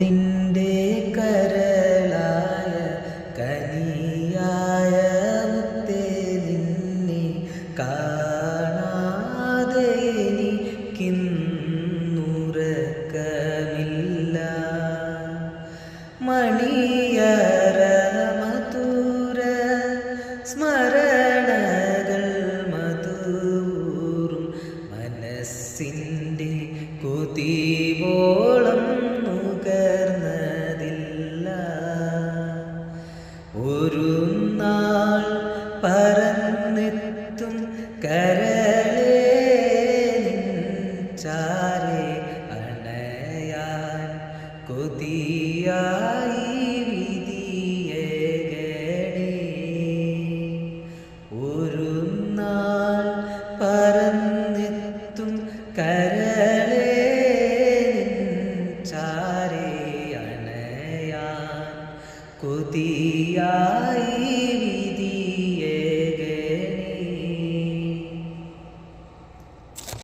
നിന്റെ കരളായ കനിയായ നിന്നെ കാണാതെ എനിക്കിന്നുറക്കമില്ല. മണിയറ മധുര കൊതിവോളം കരളേ ചാരെ അണയാൻ കൊതിയായി ഒരു നാൾ പറന്നെത്തും കരളേ ചാരെ അണയാൻ കൊതിയായി